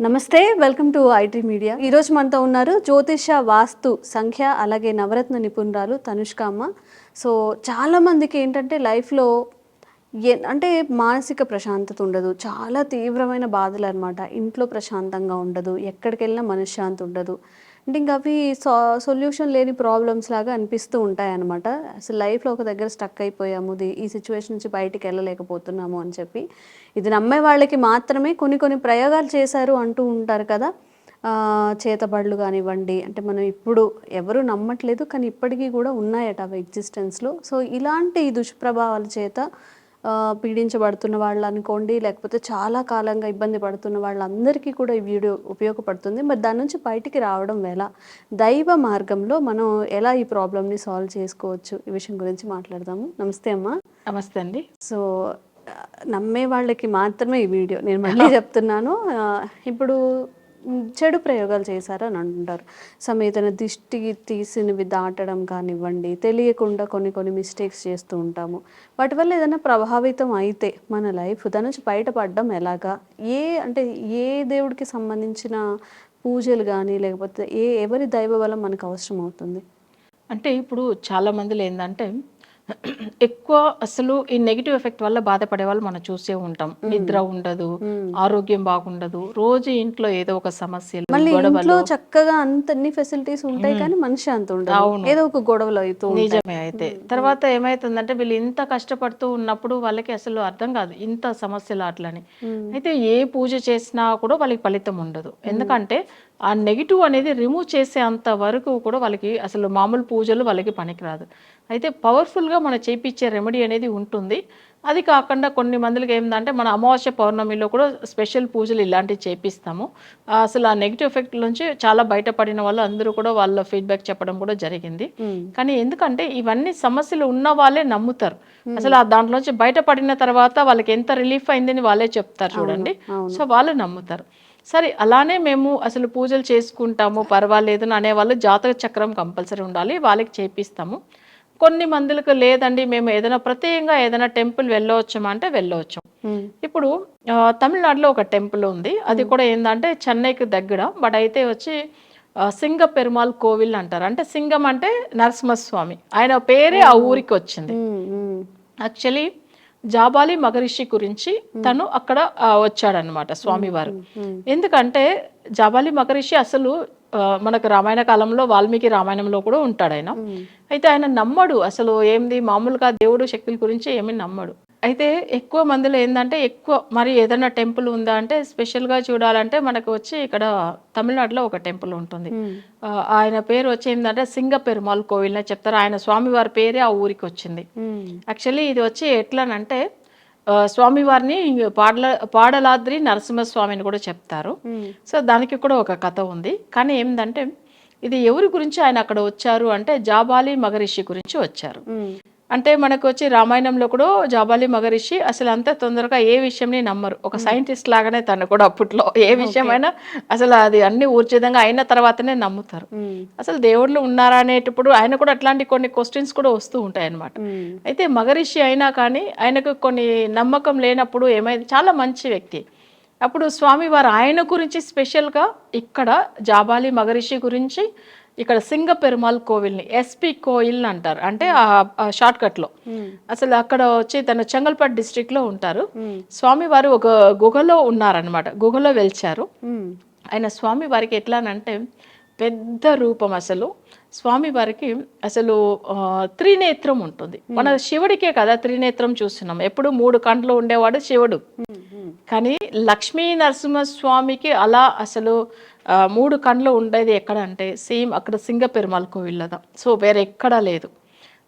నమస్తే welcome to IT media. ఈరోజు మనతో ఉన్నారు జ్యోతిష వాస్తు సంఖ్య అలాగే నవరత్న నిపుణురాలు తనుష్కమ్మ సో చాలామందికి ఏంటంటే లైఫ్లో అంటే మానసిక ప్రశాంతత ఉండదు. చాలా తీవ్రమైన బాధలు అనమాట ఇంట్లో ప్రశాంతంగా ఉండదు. ఎక్కడికి వెళ్ళినా మనశ్శాంతి ఉండదు. అంటే ఇంకా అవి సో సొల్యూషన్ లేని ప్రాబ్లమ్స్ లాగా అనిపిస్తూ ఉంటాయి అనమాట అసలు లైఫ్లో ఒక దగ్గర స్టక్ అయిపోయాము. ఈ సిచ్యువేషన్ నుంచి బయటికి వెళ్ళలేకపోతున్నాము అని చెప్పి. ఇది నమ్మే వాళ్ళకి మాత్రమే కొన్ని కొన్ని ప్రయోగాలు చేశారు అంటూ ఉంటారు కదా. చేతబడులు కానివ్వండి అంటే మనం ఇప్పుడు ఎవరు నమ్మట్లేదు కానీ ఇప్పటికీ కూడా ఉన్నాయట అవి ఎగ్జిస్టెన్స్లో సో ఇలాంటి దుష్ప్రభావాల చేత పీడించబడుతున్న వాళ్ళు అనుకోండి లేకపోతే చాలా కాలంగా ఇబ్బంది పడుతున్న వాళ్ళందరికీ కూడా ఈ వీడియో ఉపయోగపడుతుంది. మరి దాని నుంచి బయటికి రావడం ఎలా దైవ మార్గంలో మనం ఎలా ఈ ప్రాబ్లమ్ని సాల్వ్ చేసుకోవచ్చు? ఈ విషయం గురించి మాట్లాడదాము. నమస్తే అమ్మా. నమస్తే అండి. సో నమ్మే వాళ్ళకి మాత్రమే ఈ వీడియో. నేను మళ్ళీ చెప్తున్నాను. ఇప్పుడు చెడు ప్రయోగాలు చేశారు అని అంటుంటారు సమ్ ఏదైనా దిష్టి తీసినవి దాటడం కానివ్వండి తెలియకుండా కొన్ని కొన్ని మిస్టేక్స్ చేస్తూ ఉంటాము. వాటి వల్ల ఏదైనా ప్రభావితం అయితే మన లైఫ్ దాని నుంచి బయటపడడం ఎలాగా? ఏ అంటే ఏ దేవుడికి సంబంధించిన పూజలు కానీ లేకపోతే ఏ ఎవరి దైవ బలం మనకు అవసరం అవుతుంది అంటే ఇప్పుడు చాలా మందిలో ఏంటంటే ఎక్కువ అసలు ఈ నెగిటివ్ ఎఫెక్ట్ వల్ల బాధపడే వాళ్ళు మనం చూసే ఉంటాం. నిద్ర ఉండదు ఆరోగ్యం బాగుండదు. రోజు ఇంట్లో ఏదో ఒక సమస్యలు మళ్ళీ ఇంట్లో చక్కగా అంత అన్ని ఫెసిలిటీస్ ఉంటాయి కానీ మనిషి అంత ఉండదు. ఏదో ఒక గొడవలు అవుతూ. నిజమే అయితే. తర్వాత ఏమైతుందంటే వీళ్ళు ఇంత కష్టపడుతూ ఉన్నప్పుడు వాళ్ళకి అసలు అర్థం కాదు. ఇంత సమస్యలు అట్లని. అయితే ఏ పూజ చేసినా కూడా వాళ్ళకి ఫలితం ఉండదు. ఎందుకంటే ఆ నెగిటివ్ అనేది రిమూవ్ చేసే అంత వరకు కూడా వాళ్ళకి అసలు మామూలు పూజలు వాళ్ళకి పనికిరాదు. అయితే పవర్ఫుల్గా మనం చేపించే రెమెడీ అనేది ఉంటుంది. అది కాకుండా కొన్ని మందికి ఏంటంటే మన అమావాస్య పౌర్ణమిలో కూడా స్పెషల్ పూజలు ఇలాంటివి చేపిస్తాము. అసలు ఆ నెగిటివ్ ఎఫెక్ట్ నుంచి చాలా బయటపడిన వాళ్ళు అందరూ కూడా వాళ్ళ ఫీడ్బ్యాక్ చెప్పడం కూడా జరిగింది. కానీ ఎందుకంటే ఇవన్నీ సమస్యలు ఉన్న వాళ్ళే నమ్ముతారు. అసలు ఆ దాంట్లోంచి బయటపడిన తర్వాత వాళ్ళకి ఎంత రిలీఫ్ అయిందని వాళ్ళే చెప్తారు చూడండి. సో వాళ్ళు నమ్ముతారు. సరే అలానే మేము అసలు పూజలు చేసుకుంటాము పర్వాలేదు అని అనేవాళ్ళు జాతక చక్రం కంపల్సరీ ఉండాలి వాళ్ళకి చేపిస్తాము. కొన్ని మందులకు లేదండి. మేము ఏదైనా ప్రత్యేకంగా ఏదైనా టెంపుల్ వెళ్ళవచ్చమా అంటే వెళ్ళవచ్చు. ఇప్పుడు తమిళనాడులో ఒక టెంపుల్ ఉంది. అది కూడా ఏంటంటే చెన్నైకి దగ్గర. బట్ అయితే వచ్చి సింగ పెరుమాల్ కోవిల్ అంటారు. అంటే సింగం అంటే నరసింహస్వామి. ఆయన పేరే ఆ ఊరికి వచ్చింది. యాక్చువల్లీ జాబాలి మగరిషి గురించి తను అక్కడ వచ్చాడనమాట స్వామివారు. ఎందుకంటే జాబాలి మగరిషి అసలు మనకు రామాయణ కాలంలో వాల్మీకి రామాయణంలో కూడా ఉంటాడు ఆయన. అయితే ఆయన నమ్మడు. అసలు ఏంది? మామూలుగా దేవుడు శక్తుల గురించి ఏమీ నమ్మడు. అయితే ఎక్కువ మందిలో ఏంటంటే ఎక్కువ మరి ఏదైనా టెంపుల్ ఉందా అంటే స్పెషల్గా చూడాలంటే మనకు వచ్చి ఇక్కడ తమిళనాడులో ఒక టెంపుల్ ఉంటుంది. ఆయన పేరు వచ్చి ఏంటంటే సింగ పెరుమాల్ కోవిల్ అని చెప్తారు. ఆయన స్వామివారి పేరే ఆ ఊరికి వచ్చింది. యాక్చువల్లీ ఇది వచ్చి ఎట్లానంటే స్వామివారిని పాడల పాడలాద్రి నరసింహస్వామిని కూడా చెప్తారు. సో దానికి కూడా ఒక కథ ఉంది కానీ ఏంటంటే ఇది ఎవరి గురించి ఆయన అక్కడ వచ్చారు అంటే జాబాలి మగరిషి గురించి వచ్చారు. అంటే మనకు వచ్చి రామాయణంలో కూడా జాబాలి మగరిషి అసలు అంత తొందరగా ఏ విషయంని నమ్మరు. ఒక సైంటిస్ట్ లాగానే తను కూడా అప్పట్లో ఏ విషయమైనా అసలు అది అన్ని ఊర్జితంగా అయిన తర్వాతనే నమ్ముతారు. మ్మ్. అసలు దేవుళ్ళు ఉన్నారా అనేటప్పుడు ఆయన కూడా అట్లాంటి కొన్ని క్వశ్చన్స్ కూడా వస్తూ ఉంటాయి అన్నమాట మ్మ్. అయితే మగరిషి అయినా కానీ ఆయనకు కొన్ని నమ్మకం లేనప్పుడు ఏమైంది చాలా మంచి వ్యక్తి. అప్పుడు స్వామివారు ఆయన గురించి స్పెషల్గా ఇక్కడ జాబాలి మగరిషి గురించి ఇక్కడ సింగ పెరుమాల్ కోవిల్ని ఎస్పి కోయిల్ అంటారు. అంటే ఆ షార్ట్ కట్లో మ్మ్. అసలు అక్కడ వచ్చి తను చెంగల్పట్ డిస్ట్రిక్ట్లో ఉంటారు. స్వామివారు ఒక గుహలో ఉన్నారనమాట గుహలో వెలిచారు. ఆయన స్వామి వారికి ఎట్లానంటే పెద్ద రూపం అసలు. స్వామి వారికి అసలు త్రినేత్రం ఉంటుంది. మన శివుడికే కదా త్రినేత్రం చూస్తున్నాం. ఎప్పుడు మూడు కండ్లు ఉండేవాడు శివుడు. కానీ లక్ష్మీ నరసింహస్వామికి అలా అసలు మూడు కండ్లు ఉండేది ఎక్కడ అంటే సేమ్ అక్కడ సింగ పెరుమాల్ కోవిల్లదా సో వేరే ఎక్కడా లేదు.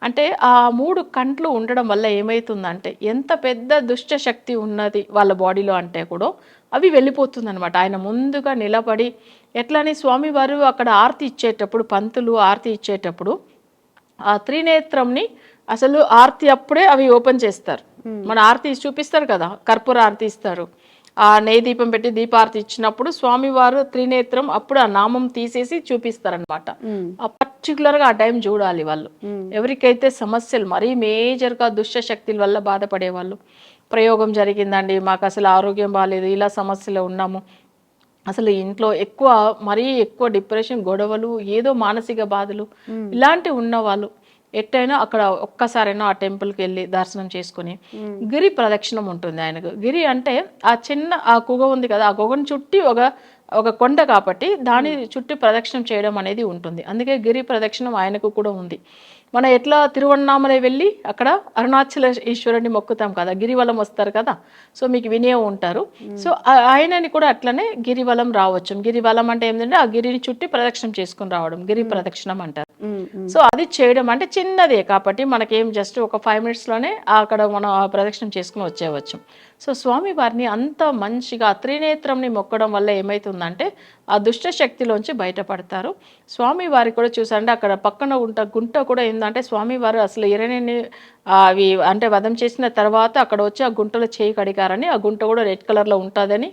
అంటే ఆ మూడు కంట్లు ఉండడం వల్ల ఏమవుతుందంటే ఎంత పెద్ద దుష్ట శక్తి ఉన్నది వాళ్ళ బాడీలో అంటే కూడా అవి వెళ్ళిపోతుంది అనమాట ఆయన ముందుగా నిలబడి ఎట్లని స్వామివారు అక్కడ ఆరతి ఇచ్చేటప్పుడు పంతులు ఆరతి ఇచ్చేటప్పుడు ఆ త్రినేత్రంని అసలు ఆరతి అప్పుడే అవి ఓపెన్ చేస్తారు. మన ఆరతి చూపిస్తారు కదా కర్పూర ఆరతి ఇస్తారు. ఆ నెయ్యి దీపం పెట్టి దీపారతి ఇచ్చినప్పుడు స్వామివారు త్రినేత్రం అప్పుడు ఆ నామం తీసేసి చూపిస్తారనమాట. ఆ పర్టికులర్గా ఆ టైం చూడాలి వాళ్ళు. ఎవరికైతే సమస్యలు మరీ మేజర్గా దుష్ట శక్తుల వల్ల బాధపడే వాళ్ళు ప్రయోగం జరిగిందండి మాకు అసలు ఆరోగ్యం బాగాలేదు ఇలా సమస్యలు ఉన్నాము. అసలు ఇంట్లో ఎక్కువ మరీ ఎక్కువ డిప్రెషన్ గొడవలు ఏదో మానసిక బాధలు ఇలాంటివి ఉన్న వాళ్ళు ఎట్టయినా అక్కడ ఒక్కసారైనా ఆ టెంపుల్కి వెళ్ళి దర్శనం చేసుకుని గిరి ప్రదక్షిణం ఉంటుంది ఆయనకు. గిరి అంటే ఆ చిన్న ఆ కుగ ఉంది కదా ఆ కుగను చుట్టి ఒక ఒక కొండ కాబట్టి దాని చుట్టి ప్రదక్షిణం చేయడం అనేది ఉంటుంది. అందుకే గిరి ప్రదక్షిణం ఆయనకు కూడా ఉంది. మనం ఎట్లా తిరువണ്ണామలై వెళ్ళి అక్కడ అరుణాచల ఈశ్వరుని మొక్కుతాం కదా గిరివలం వస్తారు కదా సో మీకు వినే ఉంటారు. సో ఆయనని కూడా అట్లనే గిరివలం రావచ్చు గిరివలం అంటే ఏంటంటే ఆ గిరిని చుట్టి ప్రదక్షిణం చేసుకుని రావడం గిరి ప్రదక్షిణం అంటారు. సో అది చేయడం అంటే చిన్నదే కాబట్టి మనకేం జస్ట్ ఒక ఫైవ్ మినిట్స్లోనే అక్కడ మనం ప్రదక్షిణం చేసుకుని వచ్చేవచ్చు సో స్వామి వారిని అంత మంచిగా త్రినేత్రంని మొక్కడం వల్ల ఏమవుతుందంటే ఆ దుష్ట శక్తిలోంచి బయటపడతారు. స్వామి వారి కూడా చూసారంటే అక్కడ పక్కన ఉంట గుంట కూడా ఏంటంటే స్వామి వారు అసలు ఇరణ్యని అవి అంటే వధం చేసిన తర్వాత అక్కడ వచ్చి ఆ గుంటలో చేయి కడిగారని ఆ గుంట కూడా రెడ్ కలర్లో ఉంటుందని.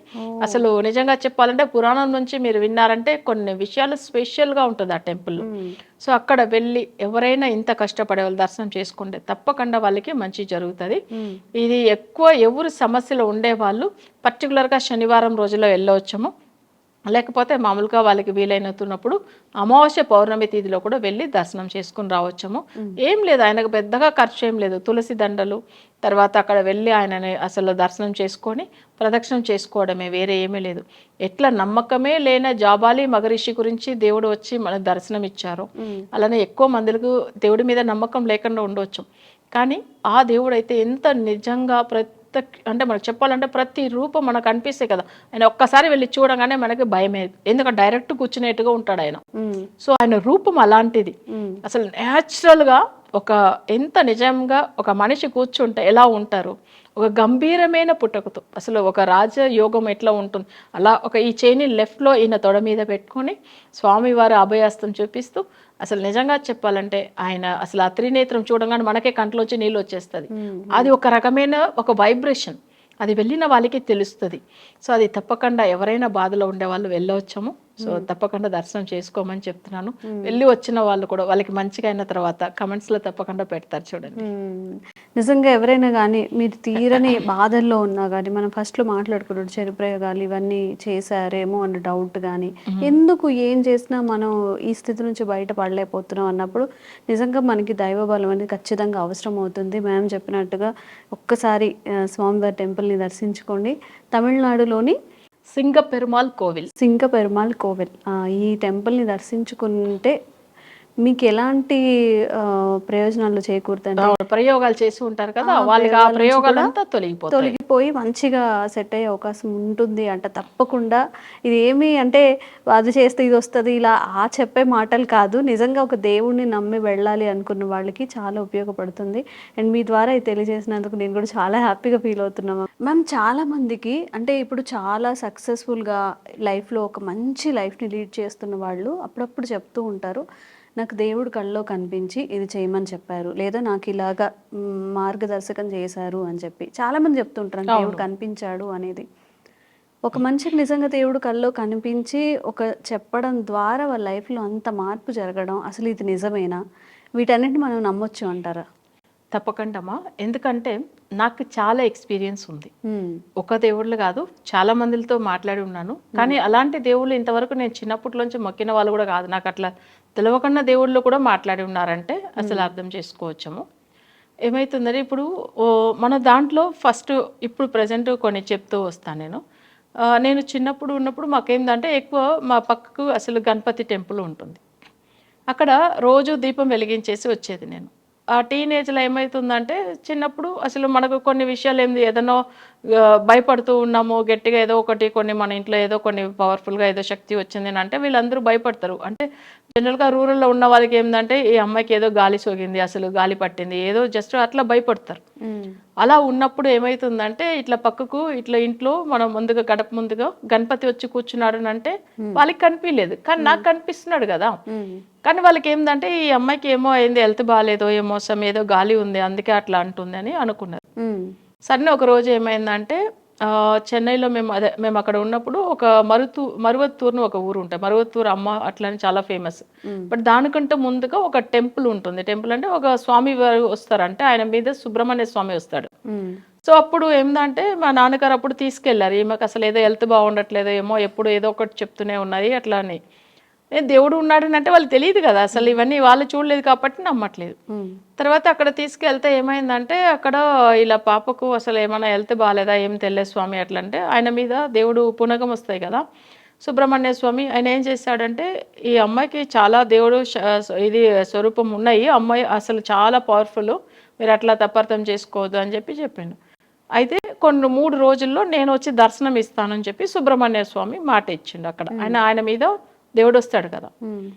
అసలు నిజంగా చెప్పాలంటే పురాణం నుంచి మీరు విన్నారంటే కొన్ని విషయాలు స్పెషల్గా ఉంటుంది ఆ టెంపుల్. సో అక్కడ వెళ్ళి ఎవరైనా ఇంత కష్టపడే వాళ్ళు దర్శనం చేసుకుంటే తప్పకుండా వాళ్ళకి మంచి జరుగుతుంది. ఇది ఎక్కువ ఎవరు సమస్యలు ఉండేవాళ్ళు పర్టికులర్గా శనివారం రోజులో వెళ్ళవచ్చము. లేకపోతే మామూలుగా వాళ్ళకి వీలైనతున్నప్పుడు అమావాస్య పౌర్ణమి తిథిలో కూడా వెళ్ళి దర్శనం చేసుకుని రావచ్చము. ఏం లేదు ఆయనకు పెద్దగా ఖర్చు ఏం లేదు. తులసి దండలు తర్వాత అక్కడ వెళ్ళి ఆయనని అసలు దర్శనం చేసుకొని ప్రదక్షిణం చేసుకోవడమే వేరే ఏమీ లేదు. ఎట్లా నమ్మకమే లేని జాబాలి మగరిషి గురించి దేవుడు వచ్చి మన దర్శనం ఇచ్చారు. అలానే ఎక్కువ మందిలకు దేవుడి మీద నమ్మకం లేకుండా ఉండవచ్చు కానీ ఆ దేవుడు అయితే ఎంత నిజంగా ప్రతి అంటే మనకు చెప్పాలంటే ప్రతి రూపం మనకు అనిపిస్తాయి కదా. ఆయన ఒక్కసారి వెళ్ళి చూడగానే మనకి భయమే. ఎందుకంటే డైరెక్ట్ కూర్చునేట్టుగా ఉంటాడు ఆయన. సో ఆయన రూపం అలాంటిది. అసలు న్యాచురల్గా ఒక ఎంత నిజంగా ఒక మనిషి కూర్చుంటే ఎలా ఉంటారు? ఒక గంభీరమైన పుట్టకతో. అసలు ఒక రాజయోగం ఎట్లా ఉంటుంది? అలా ఒక ఈ చేయిని లెఫ్ట్లో ఈయన తొడ మీద పెట్టుకొని స్వామివారి అభయాస్తం చూపిస్తూ అసలు నిజంగా చెప్పాలంటే ఆయన అసలు ఆ త్రినేత్రం చూడగానే మనకే కంట్లోంచి నీళ్ళు వచ్చేస్తుంది. అది ఒక రకమైన ఒక వైబ్రేషన్ అది వెళ్ళిన వాళ్ళకి తెలుస్తుంది. సో అది తప్పకుండా ఎవరైనా బాధలో ఉండే వాళ్ళు వెళ్ళవచ్చాము. సో తప్పకుండా దర్శనం చేసుకోమని చెప్తున్నాను. వెళ్ళి వచ్చిన వాళ్ళు కూడా వాళ్ళకి మంచిగా అయిన తర్వాత comments లో తప్పకుండా పెడతారు చూడండి. మ్మ్. నిజంగా ఎవరైనా కానీ మీరు తీరని బాధల్లో ఉన్నా కానీ మనం ఫస్ట్లో మాట్లాడుకున్నాడు చెరు ప్రయోగాలు ఇవన్నీ చేశారేమో అన్న డౌట్ కానీ ఎందుకు ఏం చేసినా మనం ఈ స్థితి నుంచి బయట పడలేకపోతున్నాం అన్నప్పుడు నిజంగా మనకి దైవ బలం అనేది ఖచ్చితంగా అవసరం అవుతుంది. మ్యామ్ చెప్పినట్టుగా ఒక్కసారి స్వామివారి టెంపుల్ని దర్శించుకోండి. తమిళనాడులోని సింగ పెరుమాల్ కోవిల్. సింగ పెరుమాళ్ కోవిల్. ఆ, ఈ టెంపుల్ని దర్శించుకుంటే మీకు ఎలాంటి ప్రయోజనాలు చేకూరుతాయి ప్రయోగాలు చేసి ఉంటారు కదా వాళ్ళకి ఆ ప్రయోగాలంతా తొలగిపోతాయి. తొలగిపోయి మంచిగా సెట్ అయ్యే అవకాశం ఉంటుంది అంట. తప్పకుండా. ఇది ఏమి అంటే అది చేస్తే ఇది వస్తుంది. ఇలా ఆ చెప్పే మాటలు కాదు. నిజంగా ఒక దేవుణ్ణి నమ్మి వెళ్ళాలి అనుకున్న వాళ్ళకి చాలా ఉపయోగపడుతుంది. అండ్ మీ ద్వారా ఇది తెలియజేసినందుకు నేను కూడా చాలా హ్యాపీగా ఫీల్ అవుతున్నాను మ్యామ్ చాలా మందికి అంటే ఇప్పుడు చాలా సక్సెస్ఫుల్గా లైఫ్లో ఒక మంచి లైఫ్ని లీడ్ చేస్తున్న వాళ్ళు అప్పుడప్పుడు చెప్తూ ఉంటారు. నాకు దేవుడు కళ్ళలో కనిపించి ఇది చేయమని చెప్పారు. లేదా నాకు ఇలాగా మార్గదర్శకం చేశారు అని చెప్పి. చాలా మంది చెప్తుంటారు "నాకు దేవుడు కనిపించాడు అనేది. ఒక మనిషికి నిజంగా దేవుడు కల్లో కనిపించి ఒక చెప్పడం ద్వారా వాళ్ళ లైఫ్లో అంత మార్పు జరగడం అసలు ఇది నిజమేనా? వీటన్నిటిని మనం నమ్మొచ్చు అంటారా? తప్పకుండా అమ్మా. ఎందుకంటే నాకు చాలా ఎక్స్పీరియన్స్ ఉంది. ఒక దేవుళ్ళు కాదు చాలా మందితో మాట్లాడి ఉన్నాను. కానీ అలాంటి దేవుళ్ళు ఇంతవరకు నేను చిన్నప్పటిలోంచి మొక్కిన వాళ్ళు కూడా కాదు. నాకు అట్లా తెలవకుండా దేవుళ్ళు కూడా మాట్లాడి ఉన్నారంటే అసలు అర్థం చేసుకోవచ్చము. ఏమవుతుందంటే ఇప్పుడు మన దాంట్లో ఫస్ట్ ఇప్పుడు ప్రజెంట్ కొన్ని చెప్తూ వస్తాను నేను. నేను చిన్నప్పుడు ఉన్నప్పుడు మాకేందంటే ఎక్కువ మా పక్కకు అసలు గణపతి టెంపుల్ ఉంటుంది. అక్కడ రోజు దీపం వెలిగించేసి వచ్చేది నేను. ఆ టీనేజ్లో ఏమవుతుందంటే చిన్నప్పుడు అసలు మనకు కొన్ని విషయాలు ఏంది ఏదనో భయపడుతూ ఉన్నాము. గట్టిగా ఏదో ఒకటి కొన్ని మన ఇంట్లో ఏదో కొన్ని పవర్ఫుల్గా ఏదో శక్తి వచ్చింది అని అంటే వీళ్ళందరూ భయపడతారు. అంటే జనరల్గా రూరల్లో ఉన్న వాళ్ళకి ఏంటంటే ఈ అమ్మాయికి ఏదో గాలి సోకింది అసలు గాలి పట్టింది ఏదో జస్ట్ అట్లా భయపడతారు. అలా ఉన్నప్పుడు ఏమవుతుందంటే ఇట్లా పక్కకు ఇట్లా ఇంట్లో మనం ముందుగా గడప ముందుగా గణపతి వచ్చి కూర్చున్నాడు అని అంటే వాళ్ళకి కనిపించలేదు. కానీ నాకు కనిపిస్తున్నాడు కదా. కానీ వాళ్ళకి ఏంటంటే ఈ అమ్మాయికి ఏమో అయింది హెల్త్ బాగాలేదో ఏమో సమ్ ఏదో గాలి ఉంది అందుకే అట్లా అంటుంది అని అనుకున్నారు. సడన్ ఒక రోజు ఏమైందంటే చెన్నైలో మేము అదే మేము అక్కడ ఉన్నప్పుడు ఒక మరుతూ మరువత్తూరుని ఒక ఊరు ఉంటుంది మరువత్తూరు అమ్మ అట్లా అని చాలా ఫేమస్ బట్ దానికంటే ముందుగా ఒక టెంపుల్ ఉంటుంది. టెంపుల్ అంటే ఒక స్వామి వారు వస్తారు అంటే ఆయన మీద సుబ్రహ్మణ్య స్వామి వస్తాడు. సో అప్పుడు ఏంటంటే మా నాన్నగారు అప్పుడు తీసుకెళ్ళారు ఈమెకు అసలు ఏదో హెల్త్ బాగుండట్లేదు ఏమో ఎప్పుడు ఏదో ఒకటి చెప్తూనే ఉన్నది అట్లా అని. దేవుడు ఉన్నాడని అంటే వాళ్ళు తెలియదు కదా. అసలు ఇవన్నీ వాళ్ళు చూడలేదు కాబట్టి నమ్మట్లేదు. మ్మ్. తర్వాత అక్కడ తీసుకెళ్తే ఏమైందంటే అక్కడ ఇలా పాపకు అసలు ఏమైనా హెల్త్ బాగాలేదా ఏం తెలియదు స్వామి అట్లా అంటే ఆయన మీద దేవుడు పునగం వస్తాయి కదా. సుబ్రహ్మణ్య స్వామి ఆయన ఏం చేశాడంటే ఈ అమ్మాయికి చాలా దేవుడు ఇది స్వరూపం ఉన్నాయి. అమ్మాయి అసలు చాలా పవర్ఫుల్ మీరు అట్లా తప్పర్థం చేసుకోవద్దు అని చెప్పి చెప్పిండు. అయితే కొన్ని మూడు రోజుల్లో నేను వచ్చి దర్శనం ఇస్తానని చెప్పి సుబ్రహ్మణ్య స్వామి మాట ఇచ్చిండు అక్కడ. ఆయన ఆయన మీద దేవుడు వస్తాడు కదా. మ్మ్.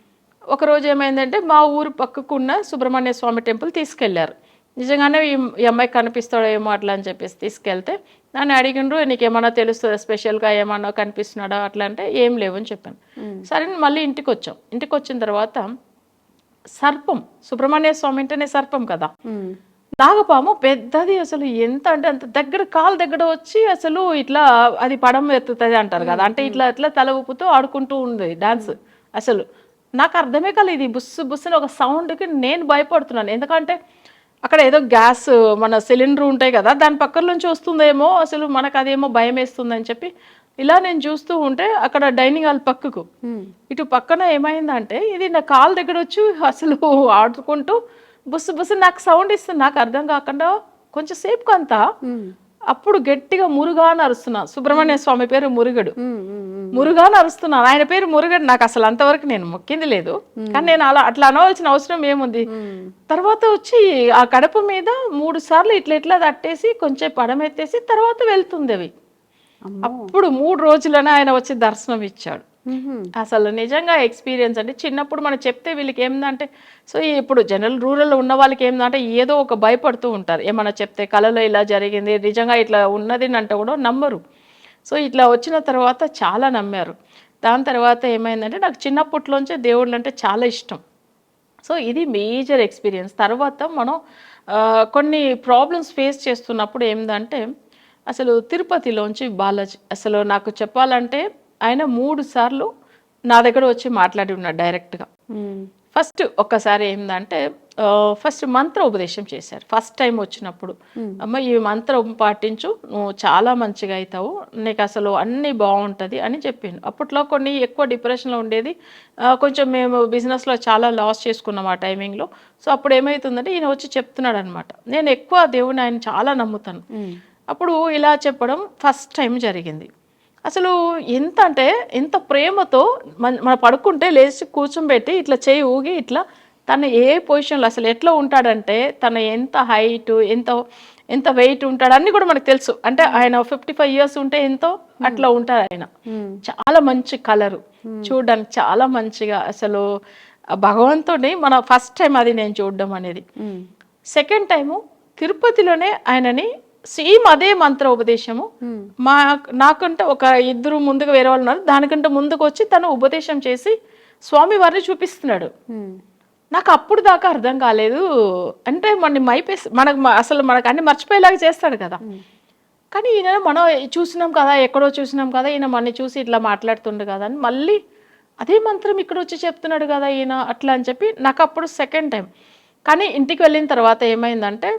ఒక రోజు ఏమైందంటే మా ఊరు పక్కకు ఉన్న సుబ్రహ్మణ్య స్వామి టెంపుల్ తీసుకెళ్ళారు. నిజంగానే ఈ అమ్మాయి కనిపిస్తాడో ఏమో అట్లా అని చెప్పేసి తీసుకెళ్తే నన్ను అడిగిండ్రు నీకు ఏమన్నా తెలుస్తుందా స్పెషల్గా? ఏమన్నా కనిపిస్తున్నాడా? అట్లా అంటే ఏం లేవు అని చెప్పాను. సరే మళ్ళీ ఇంటికి వచ్చాం ఇంటికి వచ్చిన తర్వాత సర్పం సుబ్రహ్మణ్య స్వామి అంటేనే సర్పం కదా. నాగపాము పెద్దది అసలు ఎంత అంటే అంత దగ్గర కాలు దగ్గర వచ్చి అసలు ఇట్లా అది పడం ఎత్తుతుంది అంటారు కదా. అంటే ఇట్లా ఇట్లా తల ఊపుతూ ఆడుకుంటూ ఉంది డాన్స్. అసలు నాకు అర్థమే కాలేదు ఇది బుస్సు బుస్సుని ఒక సౌండ్కి నేను భయపడుతున్నాను. ఎందుకంటే అక్కడ ఏదో గ్యాస్ మన సిలిండర్ ఉంటాయి కదా దాని పక్కన నుంచి వస్తుందేమో అసలు మనకు అదేమో భయం వేస్తుందని చెప్పి ఇలా నేను చూస్తూ ఉంటే అక్కడ డైనింగ్ హాల్ పక్కకు. ఇటు పక్కన ఏమైందంటే ఇది నా కాలు దగ్గర వచ్చి అసలు ఆడుకుంటూ బుస్సు బుస్సు నాకు సౌండ్ ఇస్తుంది నాకు అర్థం కాకుండా కొంచెం సేపు అంతా. అప్పుడు గట్టిగా మురుగా అని అరుస్తున్నా సుబ్రహ్మణ్య స్వామి పేరు మురుగడు. మురుగా అని అరుస్తున్నాను ఆయన పేరు మురుగడు నాకు అసలు అంతవరకు నేను మొక్కింది లేదు కానీ నేను అలా అట్లా అనవలసిన అవసరం ఏముంది. తర్వాత వచ్చి ఆ కడప మీద మూడు సార్లు ఇట్లా ఇట్లా తట్టేసి కొంచెం పడమెత్తేసి తర్వాత వెళ్తుంది అవి. అప్పుడు మూడు రోజులనే ఆయన వచ్చి దర్శనం ఇచ్చాడు. Mm-hmm. అసలు నిజంగా ఎక్స్పీరియన్స్ అంటే చిన్నప్పుడు మనం చెప్తే వీళ్ళకి ఏందంటే సో ఇప్పుడు జనరల్ రూరల్లో ఉన్న వాళ్ళకి ఏందంటే ఏదో ఒక భయపడుతూ ఉంటారు. ఏమన్నా చెప్తే కళలో ఇలా జరిగింది నిజంగా ఇట్లా ఉన్నది అని అంటే కూడా నమ్మరు. సో ఇట్లా వచ్చిన తర్వాత చాలా నమ్మారు. దాని తర్వాత ఏమైందంటే నాకు చిన్నప్పట్లోంచే దేవుళ్ళు అంటే చాలా ఇష్టం. సో ఇది మేజర్ ఎక్స్పీరియన్స్ తర్వాత మనం కొన్ని ప్రాబ్లమ్స్ ఫేస్ చేస్తున్నప్పుడు ఏంటంటే అసలు తిరుపతిలోంచి బాలాజీ అసలు నాకు చెప్పాలంటే ఆయన మూడు సార్లు నా దగ్గర వచ్చి మాట్లాడి ఉన్నాడు డైరెక్ట్గా. ఫస్ట్ ఒక్కసారి ఏంటంటే ఫస్ట్ మంత్ర ఉపదేశం చేశారు. ఫస్ట్ టైం వచ్చినప్పుడు. అమ్మ ఈ మంత్రం పాటించు నువ్వు చాలా మంచిగా అవుతావు నీకు అసలు అన్నీ బాగుంటుంది అని చెప్పిండు అప్పట్లో కొన్ని ఎక్కువ డిప్రెషన్లో ఉండేది. కొంచెం మేము బిజినెస్లో చాలా లాస్ చేసుకున్నాం ఆ టైమింగ్లో సో అప్పుడు ఏమవుతుందంటే ఈయన వచ్చి చెప్తున్నాడు అనమాట నేను ఎక్కువ దేవుని ఆయన చాలా నమ్ముతాను. మ్మ్. అప్పుడు ఇలా చెప్పడం ఫస్ట్ టైం జరిగింది. అసలు ఎంత అంటే ఎంత ప్రేమతో మన మన పడుకుంటే లేచి కూర్చోబెట్టి ఇట్లా చేయి ఊగి ఇట్లా తను ఏ పొజిషన్లో అసలు ఎట్లా ఉంటాడంటే తను ఎంత హైట్ ఎంత ఎంత వెయిట్ ఉంటాడు అన్నీ కూడా మనకు తెలుసు. అంటే ఆయన ఫిఫ్టీ ఫైవ్ ఇయర్స్ ఉంటే ఎంతో అట్లా ఉంటాడు ఆయన. చాలా మంచి కలరు. చూడడానికి చాలా మంచిగా అసలు ఆ భగవంతుడిని మన ఫస్ట్ టైం అది నేను చూడడం అనేది. సెకండ్ టైము తిరుపతిలోనే ఆయనని సేమ్ అదే మంత్ర ఉపదేశము. మా నాకంటే ఒక ఇద్దరు ముందుకు వేరే వాళ్ళు ఉన్నారు. దానికంటే ముందుకు వచ్చి తను ఉపదేశం చేసి స్వామి వారిని చూపిస్తున్నాడు. నాకు అప్పుడు దాకా అర్థం కాలేదు. అంటే మన మైపేసి మనకు అసలు మనకు అన్ని మర్చిపోయేలాగా చేస్తాడు కదా. కానీ ఈయన మనం చూసినాం కదా ఎక్కడో చూసినాం కదా ఈయన మన చూసి ఇట్లా మాట్లాడుతుండు కదా అని మళ్ళీ అదే మంత్రం ఇక్కడ వచ్చి చెప్తున్నాడు కదా ఈయన అట్లా అని చెప్పి నాకు అప్పుడు సెకండ్ టైం కానీ ఇంటికి వెళ్ళిన తర్వాత ఏమైందంటే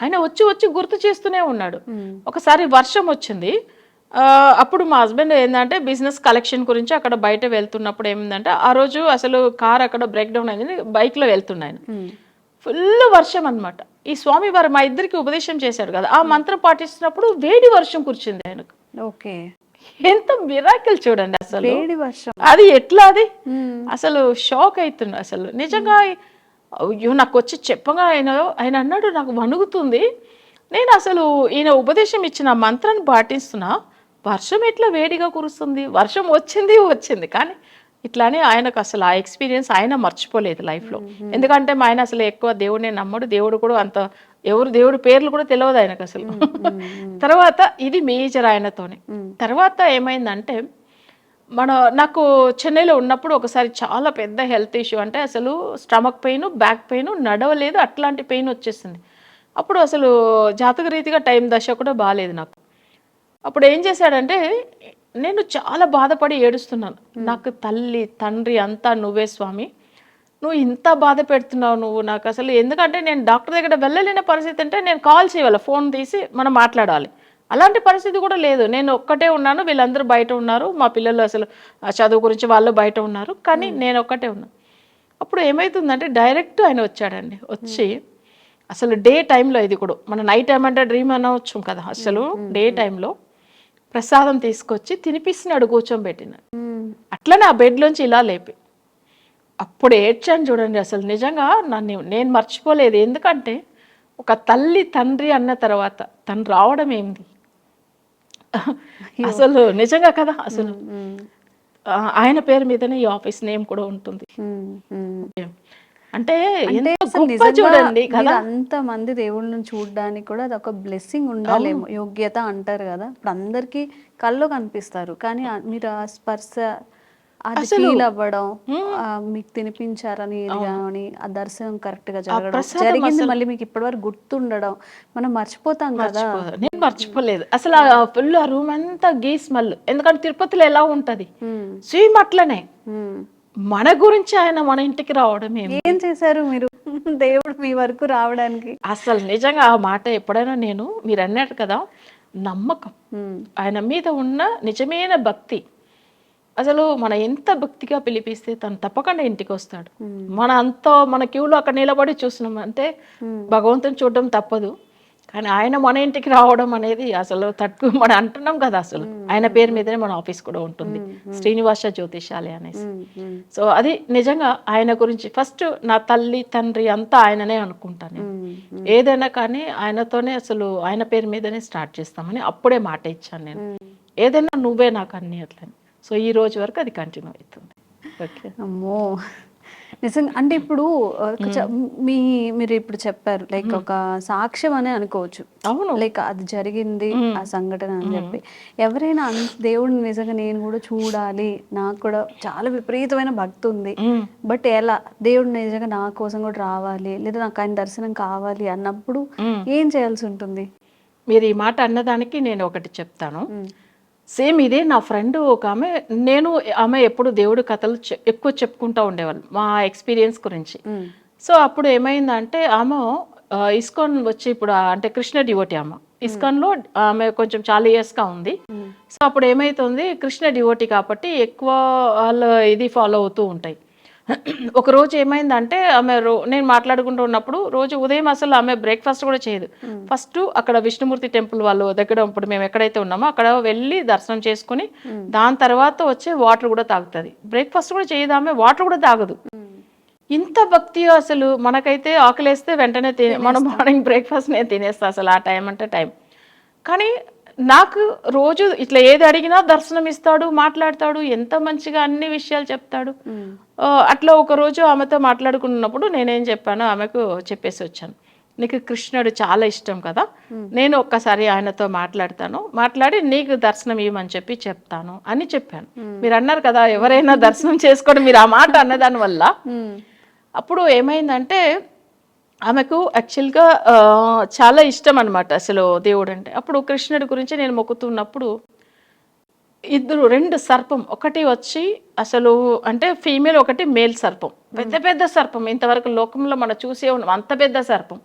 ఆయన వచ్చి వచ్చి గుర్తు చేస్తూనే ఉన్నాడు. ఒకసారి వర్షం వచ్చింది. అప్పుడు మా హస్బెండ్ ఏంటంటే బిజినెస్ కలెక్షన్ గురించి అక్కడ బయట వెళ్తున్నప్పుడు ఏమైందంటే ఆ రోజు అసలు కార్ అక్కడ బ్రేక్ డౌన్ అయింది బైక్లో వెళ్తున్నాను మ్మ్. ఫుల్ వర్షం అన్నమాట. ఈ స్వామి వారు మా ఇద్దరికి ఉపదేశం చేశాడు కదా ఆ మంత్రం పాటిస్తున్నప్పుడు వేడి వర్షం కురిచింది ఆయనకు. ఓకే. ఎంత మిరాకిల్ చూడండి అసలు. వేడి వర్షం. అది ఎట్లా అది. అసలు షాక్ అవుతుంది అసలు. నిజంగా అయ్యో నాకు వచ్చి చెప్పగా ఆయన ఆయన అన్నాడు నాకు వణుగుతుంది నేను అసలు ఈయన ఉపదేశం ఇచ్చిన మంత్రాన్ని పాటిస్తున్నా. వర్షం ఎట్లా వేడిగా కురుస్తుంది? వర్షం వచ్చింది వచ్చింది. కానీ ఇట్లానే ఆయనకు అసలు ఆ ఎక్స్పీరియన్స్ ఆయన మర్చిపోలేదు లైఫ్లో. ఎందుకంటే మా ఆయన అసలు ఎక్కువ దేవుడిని నమ్మడు. దేవుడు కూడా అంత ఎవరు దేవుడి పేర్లు కూడా తెలియదు ఆయనకు అసలు. తర్వాత ఇది మేజర్ ఆయనతోనే. తర్వాత ఏమైందంటే మన నాకు చెన్నైలో ఉన్నప్పుడు ఒకసారి చాలా పెద్ద హెల్త్ ఇష్యూ అంటే అసలు స్టమక్ పెయిన్ బ్యాక్ పెయిన్ నడవలేదు అట్లాంటి పెయిన్ వచ్చేసింది. అప్పుడు అసలు జాతక రీతిగా టైం దశ కూడా బాగాలేదు నాకు. అప్పుడు ఏం చేశాడంటే నేను చాలా బాధపడి ఏడుస్తున్నాను. నాకు తల్లి తండ్రి అంతా నువ్వే స్వామి. నువ్వు ఇంత బాధ పెడుతున్నావు నువ్వు నాకు అసలు. ఎందుకంటే నేను డాక్టర్ దగ్గర వెళ్ళలేని పరిస్థితి అంటే నేను కాల్ చేయాలి ఫోన్ తీసి మనం మాట్లాడాలి. అలాంటి పరిస్థితి కూడా లేదు. నేను ఒక్కటే ఉన్నాను వీళ్ళందరూ బయట ఉన్నారు. మా పిల్లలు అసలు ఆ చదువు గురించి వాళ్ళు బయట ఉన్నారు. కానీ నేను ఒక్కటే ఉన్నాను అప్పుడు ఏమవుతుందంటే డైరెక్ట్ ఆయన వచ్చాడండి. వచ్చి అసలు డే టైంలో ఇది కూడా మన నైట్ టైం అంటే డ్రీమ్ అనవచ్చు కదా అసలు డే టైంలో ప్రసాదం తీసుకొచ్చి తినిపిస్తున్నాడు కూర్చోబెట్టినాడు మ్మ్. అట్లనే ఆ బెడ్లోంచి ఇలా లేపి. అప్పుడు ఏడ్చాను చూడండి అసలు నిజంగా నన్ను నేను మర్చిపోలేదు. ఎందుకంటే ఒక తల్లి తండ్రి అన్న తర్వాత తను రావడం ఏంది? అసలు నిజంగా కదా అసలు. ఆయన పేరు మీదనే ఈ ఆఫీస్ నేమ్ కూడా ఉంటుంది. అంటే చూడండి అంత మంది దేవుళ్ళని చూడడానికి కూడా అది ఒక బ్లెస్సింగ్ ఉండాలేమో యోగ్యత అంటారు కదా. ఇప్పుడు అందరికి కళ్ళు కనిపిస్తారు కానీ మీరు ఆ స్పర్శ అది ఫీల్ అవ్వడం మీకు తినిపించారని కానీ ఆ దర్శనం కరెక్ట్గా జరగడం? జరిగింది మళ్ళీ మీకు ఇప్పటివరకు గుర్తుండడం. మనం మర్చిపోతాం కదా. నేను మర్చిపోలేదు. అసలు ఆ ఫుల్ ఆ రూమ్ అంతా గీ స్మెల్ ఎందుకంటే తిరుపతిలో ఎలా ఉంటది. సేమ్ అట్లనే. మన గురించి ఆయన మన ఇంటికి రావడం ఏం చేశారు మీరు? దేవుడు మీ వరకు రావడానికి. అసలు నిజంగా ఆ మాట ఎప్పుడైనా నేను మీరు అన్నారు కదా నమ్మకం. మ్మ్. ఆయన మీద ఉన్న నిజమైన భక్తి. అసలు మన ఎంత భక్తిగా పిలిపిస్తే తను తప్పకుండా ఇంటికి వస్తాడు. మన అంత మన క్యూలో అక్కడ నిలబడి చూస్తున్నాం. అంటే భగవంతుని చూడడం తప్పదు. కానీ ఆయన మన ఇంటికి రావడం అనేది అసలు తట్టు మనం అంటున్నాం కదా అసలు. ఆయన పేరు మీదనే మన ఆఫీస్ కూడా ఉంటుంది. శ్రీనివాస జ్యోతిషాలయ అనేసి. సో అది నిజంగా ఆయన గురించి ఫస్ట్ నా తల్లి తండ్రి అంతా ఆయననే అనుకుంటాను. ఏదైనా కానీ ఆయనతోనే అసలు ఆయన పేరు మీదనే స్టార్ట్ చేస్తామని అప్పుడే మాట ఇచ్చాను నేను. ఏదైనా నువ్వే నాకు అన్ని అట్లని. సో ఈ రోజు వరకు అది కంటిన్యూ అవుతుంది. ఓకే. అమ్మో. నిజంగా అంటే ఇప్పుడు మీ మీరు ఇప్పుడు చెప్పారు లైక్ ఒక సాక్ష్యం అనే అనుకోవచ్చు. అవును. లైక్ అది జరిగింది ఆ సంఘటన అని చెప్పి. ఎవరైనా దేవుడిని నిజంగా నేను కూడా చూడాలి నాకు కూడా చాలా విపరీతమైన భక్తి ఉంది. బట్ ఎలా? దేవుడు నిజంగా నా కోసం కూడా రావాలి లేదా నాకు ఆయన దర్శనం కావాలి అన్నప్పుడు ఏం చేయాల్సి ఉంటుంది? మీరు ఈ మాట అన్నదానికి నేను ఒకటి చెప్తాను. సేమ్ ఇదే నా ఫ్రెండ్ ఒక ఆమె నేను ఆమె ఎప్పుడు దేవుడి కథలు ఎక్కువ చెప్పుకుంటూ ఉండేవాళ్ళు మా ఎక్స్పీరియన్స్ గురించి. సో అప్పుడు ఏమైందంటే ఆమె ఇస్కాన్ వచ్చి ఇప్పుడు అంటే కృష్ణ డివోటి ఆమె. ఇస్కాన్లో ఆమె కొంచెం చాలా ఇయర్స్గా ఉంది. సో అప్పుడు ఏమైతుంది కృష్ణ డివోటి కాబట్టి ఎక్కువ వాళ్ళు ఇది ఫాలో అవుతూ ఉంటాయి. ఒక రోజు ఏమైందంటే ఆమె రో నేను మాట్లాడుకుంటూ ఉన్నప్పుడు రోజు ఉదయం అసలు ఆమె బ్రేక్ఫాస్ట్ కూడా చేయదు. ఫస్ట్ అక్కడ విష్ణుమూర్తి టెంపుల్ వాళ్ళు దగ్గర ఇప్పుడు మేము ఎక్కడైతే ఉన్నామో అక్కడ వెళ్ళి దర్శనం చేసుకుని దాని తర్వాత వచ్చే వాటర్ కూడా తాగుతుంది. బ్రేక్ఫాస్ట్ కూడా చేయదు ఆమె వాటర్ కూడా తాగదు. ఇంత భక్తి అసలు మనకైతే ఆకలేస్తే వెంటనే తినే మనం మార్నింగ్ బ్రేక్ఫాస్ట్ నేను తినేస్తా అసలు ఆ టైం అంటే టైం కానీ నాకు రోజు ఇట్లా ఏది అడిగినా దర్శనం ఇస్తాడు మాట్లాడతాడు ఎంత మంచిగా అన్ని విషయాలు చెప్తాడు. అట్లా ఒక రోజు ఆమెతో మాట్లాడుకున్నప్పుడు నేనేం చెప్పాను ఆమెకు చెప్పేసి వచ్చాను. నీకు కృష్ణుడు చాలా ఇష్టం కదా నేను ఒక్కసారి ఆయనతో మాట్లాడతాను మాట్లాడి నీకు దర్శనం ఇవ్వమని చెప్పి చెప్తాను అని చెప్పాను. మీరు అన్నారు కదా ఎవరైనా దర్శనం చేసుకోవడం మీరు ఆ మాట అన్నదాని వల్ల. అప్పుడు ఏమైందంటే ఆమెకు యాక్చువల్గా చాలా ఇష్టం అనమాట అసలు దేవుడు అంటే అప్పుడు కృష్ణుడి గురించి నేను మొక్కుతున్నప్పుడు ఇద్దరు రెండు సర్పం. ఒకటి వచ్చి అసలు అంటే ఫీమేల్ ఒకటి మేల్ సర్పం. పెద్ద పెద్ద సర్పం. ఇంతవరకు లోకంలో మనం చూసే ఉన్నాం. అంత పెద్ద సర్పం.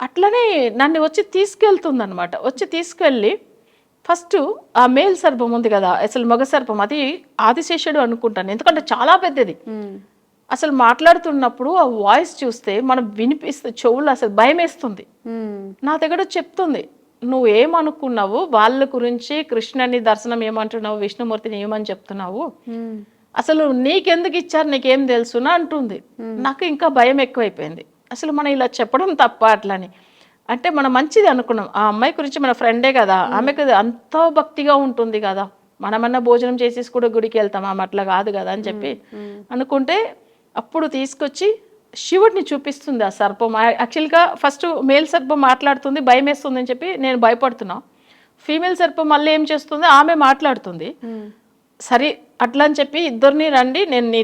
అట్లనే నన్ను వచ్చి తీసుకెళ్తుంది అనమాట వచ్చి తీసుకెళ్ళి ఫస్ట్ ఆ మేల్ సర్పం ఉంది కదా అసలు మగ సర్పం. అది ఆదిశేషుడు అనుకుంటాను. ఎందుకంటే చాలా పెద్దది. అసలు మాట్లాడుతున్నప్పుడు ఆ వాయిస్ చూస్తే మనం వినిపిస్తే చెవులు అసలు భయం వేస్తుంది. నా దగ్గర చెప్తుంది నువ్వు ఏమనుకున్నావు? వాళ్ళ గురించి కృష్ణని దర్శనం ఏమంటున్నావు? విష్ణుమూర్తిని ఏమని చెప్తున్నావు. అసలు నీకెందుకు ఇచ్చారు? నీకేం తెలుసునా అంటుంది. నాకు ఇంకా భయం ఎక్కువైపోయింది. అసలు మనం ఇలా చెప్పడం తప్ప అట్లని. అంటే మనం మంచిది అనుకున్నాం. ఆ అమ్మాయి గురించి మన ఫ్రెండే కదా. ఆమెకు అంత భక్తిగా ఉంటుంది కదా. మనమన్నా భోజనం చేసేసి కూడా గుడికి వెళ్తాం. ఆమె అట్లా కాదు కదా అని చెప్పి అనుకుంటే అప్పుడు తీసుకొచ్చి శివుడిని చూపిస్తుంది ఆ సర్పం. యాక్చువల్గా ఫస్ట్ మేల్ సర్పం మాట్లాడుతుంది భయం వేస్తుంది అని చెప్పి నేను భయపడుతున్నా. ఫీమేల్ సర్పం మళ్ళీ ఏం చేస్తుంది? ఆమె మాట్లాడుతుంది. సరే అట్లా అని చెప్పి ఇద్దరిని రండి నేను నీ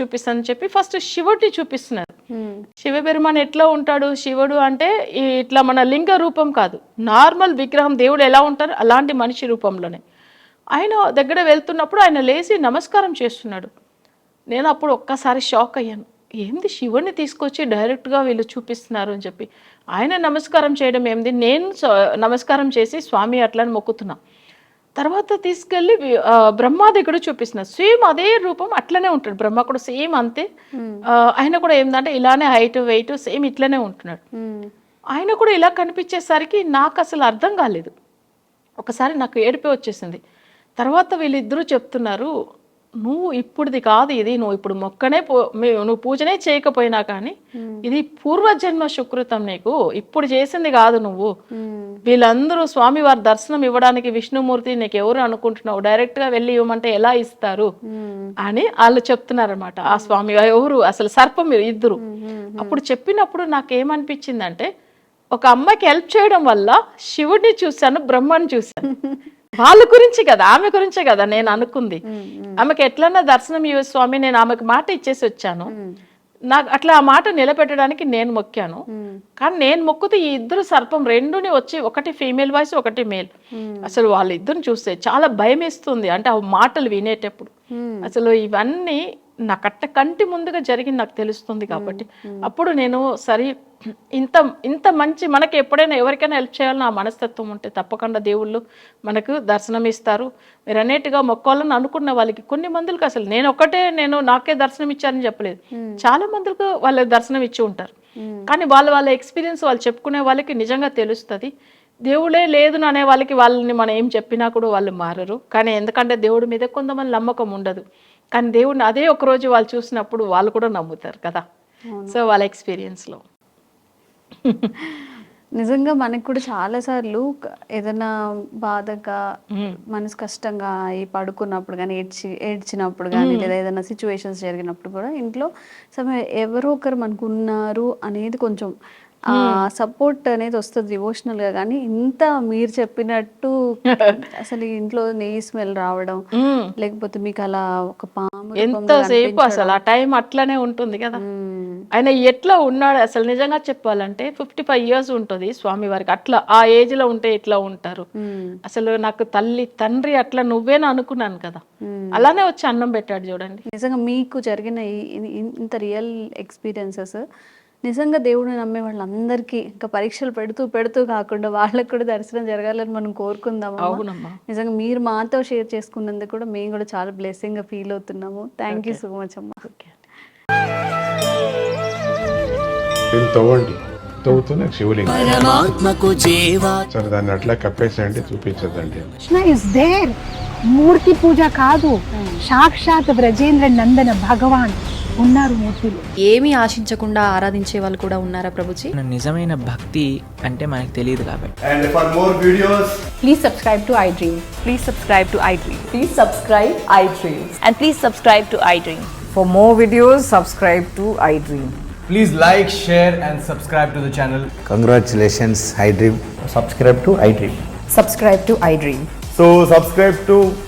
చూపిస్తాను అని చెప్పి ఫస్ట్ శివుడిని చూపిస్తున్నారు. శివపెరుమాన్ ఎట్లా ఉంటాడు? శివుడు అంటే ఇట్లా మన లింగ రూపం కాదు. నార్మల్ విగ్రహం దేవుడు ఎలా ఉంటారు? అలాంటి మనిషి రూపంలోనే. ఆయన దగ్గర వెళ్తున్నప్పుడు ఆయన లేచి నమస్కారం చేస్తున్నాడు. నేను అప్పుడు ఒక్కసారి షాక్ అయ్యాను. ఏంది శివుడిని తీసుకొచ్చి డైరెక్ట్గా వీళ్ళు చూపిస్తున్నారు అని చెప్పి. ఆయన నమస్కారం చేయడం ఏంది? నేను నమస్కారం చేసి స్వామి అట్లని మొక్కుతున్నా. తర్వాత తీసుకెళ్ళి బ్రహ్మ దగ్గర చూపిస్తున్నా. సేమ్ అదే రూపం అట్లనే ఉంటాడు బ్రహ్మ కూడా సేమ్ అంతే. ఆయన కూడా ఏంటంటే ఇలానే హైట్ వెయిట్ సేమ్ ఇట్లనే ఉంటున్నాడు. ఆయన కూడా ఇలా కనిపించేసరికి నాకు అసలు అర్థం కాలేదు. ఒకసారి నాకు ఏడిపే వచ్చేసింది. తర్వాత వీళ్ళిద్దరూ చెప్తున్నారు నువ్వు ఇప్పుడుది కాదు ఇది నువ్వు ఇప్పుడు మొక్కనే నువ్వు పూజనే చేయకపోయినా కానీ ఇది పూర్వజన్మ సుకృతం నీకు. ఇప్పుడు చేసింది కాదు నువ్వు. వీళ్ళందరూ స్వామి వారి దర్శనం ఇవ్వడానికి విష్ణుమూర్తి నీకు ఎవరు అనుకుంటున్నావు? డైరెక్ట్గా వెళ్ళి ఇవ్వమంటే ఎలా ఇస్తారు? అని వాళ్ళు చెప్తున్నారన్నమాట. ఆ స్వామి ఎవరు? అసలు సర్పం ఇద్దరు. అప్పుడు చెప్పినప్పుడు నాకు ఏమనిపించిందంటే ఒక అమ్మాయికి హెల్ప్ చేయడం వల్ల శివుడిని చూశాను బ్రహ్మని చూశాను. వాళ్ళ గురించి కదా ఆమె గురించే కదా నేను అనుకుంది. ఆమెకి ఎట్లన్నా దర్శనం ఇవ్వ స్వామి నేను ఆమెకు మాట ఇచ్చేసి వచ్చాను. నాకు అట్లా ఆ మాట నిలబెట్టడానికి నేను మొక్కాను. కానీ నేను మొక్కుతూ ఈ ఇద్దరు సర్పం రెండుని వచ్చి ఒకటి ఫీమేల్ వాయిస్ ఒకటి మేల్ అసలు వాళ్ళిద్దరిని చూస్తే చాలా భయం వేస్తుంది అంటే ఆ మాటలు వినేటప్పుడు. అసలు ఇవన్నీ నా కట్ట కంటి ముందుగా జరిగింది నాకు తెలుస్తుంది కాబట్టి. అప్పుడు నేను సరే ఇంత ఇంత మంచి మనకి ఎప్పుడైనా ఎవరికైనా హెల్ప్ చేయాలని ఆ మనస్తత్వం ఉంటే తప్పకుండా దేవుళ్ళు మనకు దర్శనం ఇస్తారు. మీరు అనేట్టుగా మొక్కాలని అనుకున్న వాళ్ళకి కొన్ని మందులకు అసలు నేను ఒకటే నేను నాకే దర్శనం ఇచ్చారని చెప్పలేదు. చాలా మందులకు వాళ్ళ దర్శనం ఇచ్చి ఉంటారు. కానీ వాళ్ళ వాళ్ళ ఎక్స్పీరియన్స్ వాళ్ళు చెప్పుకునే వాళ్ళకి నిజంగా తెలుస్తుంది. దేవుడే లేదు అనే వాళ్ళకి వాళ్ళని మనం ఏం చెప్పినా కూడా వాళ్ళు మారరు. కానీ ఎందుకంటే దేవుడి మీద కొంతమంది నమ్మకం ఉండదు. కానీ దేవుడిని అదే ఒక రోజు వాళ్ళు చూసినప్పుడు వాళ్ళు కూడా నమ్ముతారు కదా. సో వాళ్ళ ఎక్స్పీరియన్స్లో నిజంగా మనకు కూడా చాలా సార్లు ఏదైనా బాధగా మనసు కష్టంగా అయి పడుకున్నప్పుడు కానీ ఏడ్చి ఏడ్చినప్పుడు కానీ లేదా ఏదైనా సిచ్యువేషన్స్ జరిగినప్పుడు కూడా ఇంట్లో సమయం ఎవరో ఒకరు మనకు ఉన్నారు అనేది కొంచెం ఆ సపోర్ట్ అనేది వస్తుంది డివోషనల్గా కానీ ఇంత మీరు చెప్పినట్టు అసలు ఇంట్లో నెయ్యి స్మెల్ రావడం లేకపోతే మీకు అలా ఒక పాము ఎంతసేపు అసలు ఆ టైం అట్లనే ఉంటుంది కదా. ఆయన ఎట్లా ఉన్నాడు అసలు నిజంగా చెప్పాలంటే ఫిఫ్టీ ఫైవ్ ఇయర్స్ ఉంటుంది స్వామి వారికి. అట్లా ఆ ఏజ్లో ఉంటే ఇట్లా ఉంటారు. అసలు నాకు తల్లి తండ్రి అట్లా నువ్వేనా అనుకున్నాను కదా. అలానే వచ్చి అన్నం పెట్టాడు చూడండి. నిజంగా మీకు జరిగిన ఇంత రియల్ ఎక్స్పీరియన్సెస్ నిజంగా దేవుడిని నమ్మే వాళ్ళందరికీ ఇంకా పరీక్షలు పెడుతూ పెడుతూ కాకుండా వాళ్ళకు కూడా దర్శనం జరగాలని మనం కోరుకుందాం నిజంగా మీరు మాతో షేర్ చేసుకున్నందుకు కూడా మేము కూడా చాలా బ్లెస్సింగ్గా ఫీల్ అవుతున్నాము. థ్యాంక్ యూ సో మచ్ అమ్మా. దీన్ని తవ్వండి. తవ్వుతూనే శివలింగం. పరమాత్మకు జీవా సరే దాన్ని అట్లా కప్పేసేయండి చూపించదండి కృష్ణ ఇస్ దేర్ మూర్తి పూజ కాదు. సాక్షాత్ బ్రజేంద్ర నందన భగవాన్. ఉన్నారు మూర్తిలో ఏమీ ఆశించకుండా ఆరాధించే వాళ్ళు కూడా ఉన్నారా ప్రభుజీ మన నిజమైన భక్తి అంటే మనకు తెలియదు కాబట్టి And for more videos, please subscribe to iDream Please subscribe to iDream. Please subscribe iDream. And please subscribe to iDream. For more videos, subscribe to iDream. please like, share, and subscribe to the channel. Congratulations, iDream. Subscribe to iDream. Subscribe to iDream. So, subscribe to iDream Media. I